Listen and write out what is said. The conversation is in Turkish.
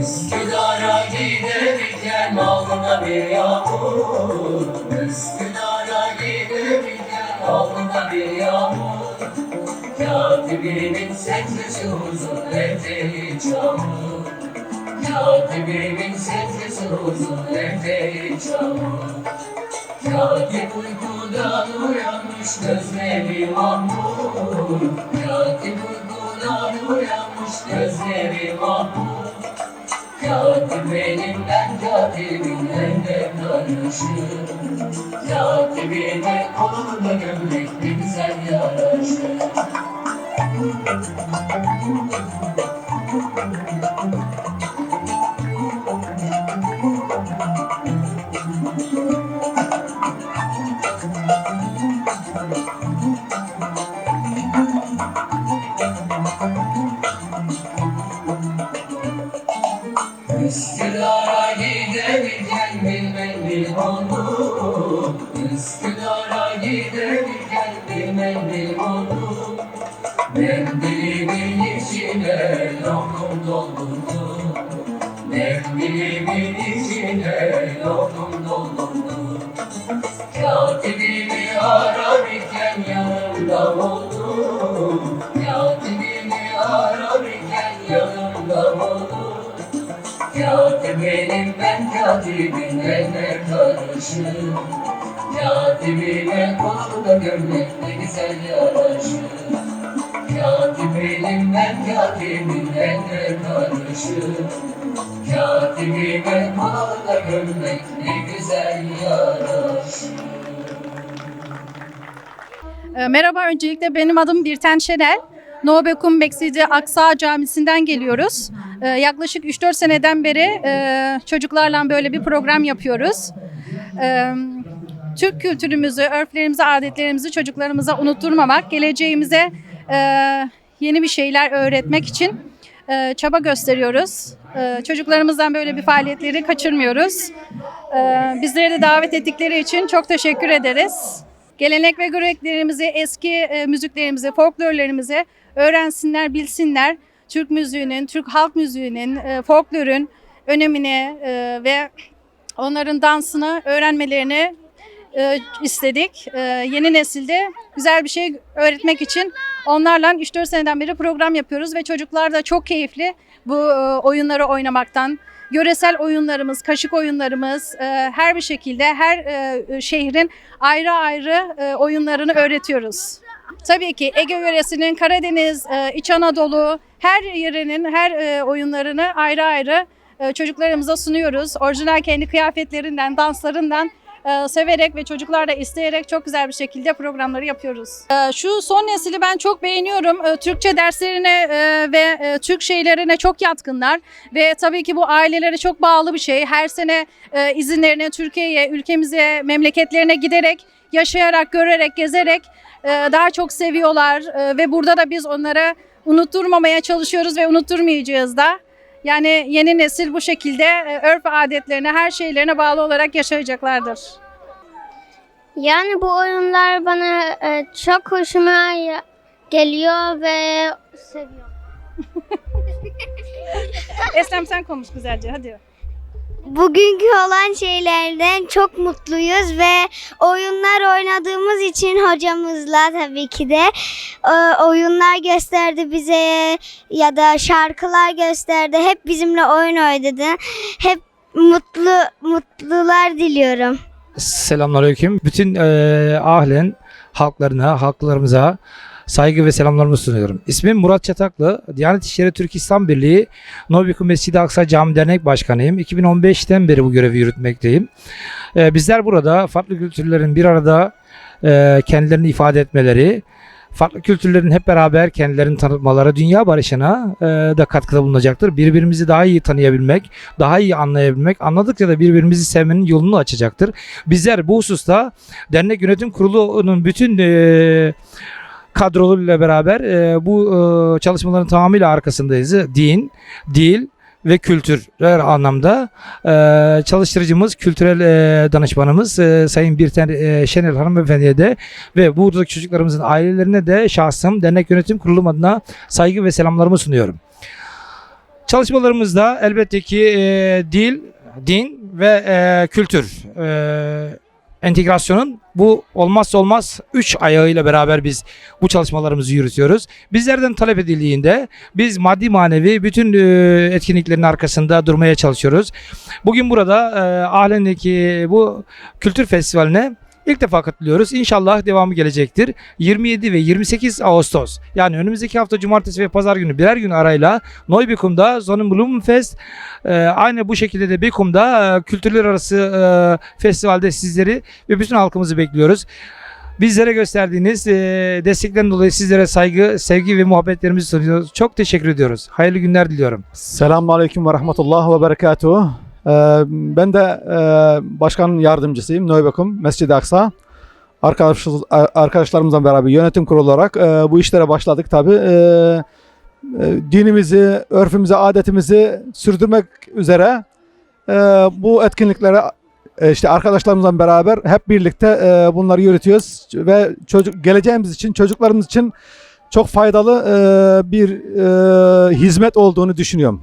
Üsküdar'a giderken alnına bir yağmur. Üsküdar'a giderken alnına bir yağmur. Katibimin secdesi uzun eteği çamur. Katibimin secdesi uzun eteği çamur Katip uykudan uyanmış gözleri mahmur Katip uykudan uyanmış gözleri mahmur Katip elimden katibin eline karışır Katibine kolunda gömlek ne güzel yaraşır Üsküdar'a giderken bilmem bil onu Üsküdar'a giderken bilmem bil Mendilimin içine lokum doldurdum Katibimi ararken yanımda oldum Katibimi ararken yanımda oldum Katibinim ben katibin eline karışır Katibine kolunda gömlek ne güzel yaraşır Ben katibin eline karışır Katibine kolunda gömlek ne güzel yaraşır E, Merhaba, öncelikle benim adım Birten Şenel. Nobekum Beksidi Aksa Camisi'nden geliyoruz. E, yaklaşık 3-4 seneden beri e, çocuklarla böyle bir program yapıyoruz. E, Türk kültürümüzü, örflerimizi, adetlerimizi çocuklarımıza unutturmamak, geleceğimize e, yeni bir şeyler öğretmek için e, çaba gösteriyoruz. E, çocuklarımızdan böyle bir faaliyetleri kaçırmıyoruz. E, bizleri de davet ettikleri için çok teşekkür ederiz. Gelenek ve göreneklerimizi, eski e, müziklerimizi, folklorlarımızı öğrensinler, bilsinler. Türk müziğinin, Türk halk müziğinin, e, folklorun önemini e, ve onların dansını öğrenmelerini e, istedik. E, yeni nesilde güzel bir şey öğretmek için onlarla 3-4 seneden beri program yapıyoruz ve çocuklar da çok keyifli bu e, oyunları oynamaktan. Yöresel oyunlarımız, kaşık oyunlarımız, e, her bir şekilde her e, şehrin ayrı ayrı e, oyunlarını öğretiyoruz. Tabii ki Ege yöresinin Karadeniz, e, İç Anadolu her yerinin her e, oyunlarını ayrı ayrı e, çocuklarımıza sunuyoruz. Orijinal kendi kıyafetlerinden, danslarından e, severek ve çocuklar da isteyerek çok güzel bir şekilde programları yapıyoruz. E, Şu son nesili ben çok beğeniyorum. E, Türkçe derslerine e, ve e, Türk şeylerine çok yatkınlar ve tabii ki bu ailelere çok bağlı bir şey. Her sene e, izinlerine Türkiye'ye, ülkemize, memleketlerine giderek, yaşayarak, görerek, gezerek daha çok seviyorlar ve burada da biz onlara unutturmamaya çalışıyoruz ve unutturmayacağız da. Yani yeni nesil bu şekilde e, örf adetlerine, her şeylerine bağlı olarak yaşayacaklardır. Yani bu oyunlar bana e, çok hoşuma geliyor ve seviyorum. Eslem sen konuş güzelce hadi. Bugünkü olan şeylerden çok mutluyuz ve oyunlar oynadığımız için hocamızla tabii ki de e, oyunlar gösterdi bize ya da şarkılar gösterdi. Hep bizimle oyun oynadı. Hep mutlu mutlular diliyorum. Selamünaleyküm. Bütün eee ahlen halklarına, halklarımıza saygı ve selamlarımı sunuyorum. İsmim Murat Çataklı. Diyanet İşleri Türk İslam Birliği Nobiku Mescid-i Aksa Cami Dernek Başkanıyım. 2015'ten beri bu görevi yürütmekteyim. Eee, bizler burada farklı kültürlerin bir arada eee, kendilerini ifade etmeleri, farklı kültürlerin hep beraber kendilerini tanıtmaları dünya barışına eee, da katkıda bulunacaktır. Birbirimizi daha iyi tanıyabilmek, daha iyi anlayabilmek, anladıkça da birbirimizi sevmenin yolunu açacaktır. Bizler bu hususta dernek yönetim kurulunun bütün eee kadrolarıyla beraber eee, bu eee, çalışmaların tamamıyla arkasındayız. Din, dil ve kültürel anlamda e, çalıştırıcımız, kültürel e, danışmanımız e, Sayın Birten e, Şenel hanımefendiye de ve buradaki çocuklarımızın ailelerine de şahsım dernek yönetim kurulum adına saygı ve selamlarımı sunuyorum. Çalışmalarımızda elbette ki e, dil, din ve e, kültür e, entegrasyonun bu olmazsa olmaz üç ayağıyla beraber biz bu çalışmalarımızı yürütüyoruz. Bizlerden talep edildiğinde biz maddi manevi bütün e, etkinliklerin arkasında durmaya çalışıyoruz. Bugün burada e, Ahlen'deki bu kültür festivaline ilk defa katılıyoruz. İnşallah devamı gelecektir. 27 ve 28 Ağustos yani önümüzdeki hafta cumartesi ve pazar günü birer gün arayla Neubikum'da Sonnenblumenfest e, aynı bu şekilde de Bekum'da e, kültürler arası e, festivalde sizleri ve bütün halkımızı bekliyoruz. Bizlere gösterdiğiniz e, destekten dolayı sizlere saygı, sevgi ve muhabbetlerimizi sunuyoruz. Çok teşekkür ediyoruz. Hayırlı günler diliyorum. Selamun Aleyküm ve Rahmetullah ve Berekatuhu. Ee, ben de e, başkan yardımcısıyım Nöbekum Mescid-i Aksa. Arkadaş, arkadaşlarımızla beraber yönetim kurulu olarak e, bu işlere başladık tabi. dinimizi, örfümüzü, adetimizi sürdürmek üzere e, bu etkinliklere e, işte arkadaşlarımızla beraber hep birlikte e, bunları yürütüyoruz ve çocuk geleceğimiz için, çocuklarımız için çok faydalı e, bir e, hizmet olduğunu düşünüyorum.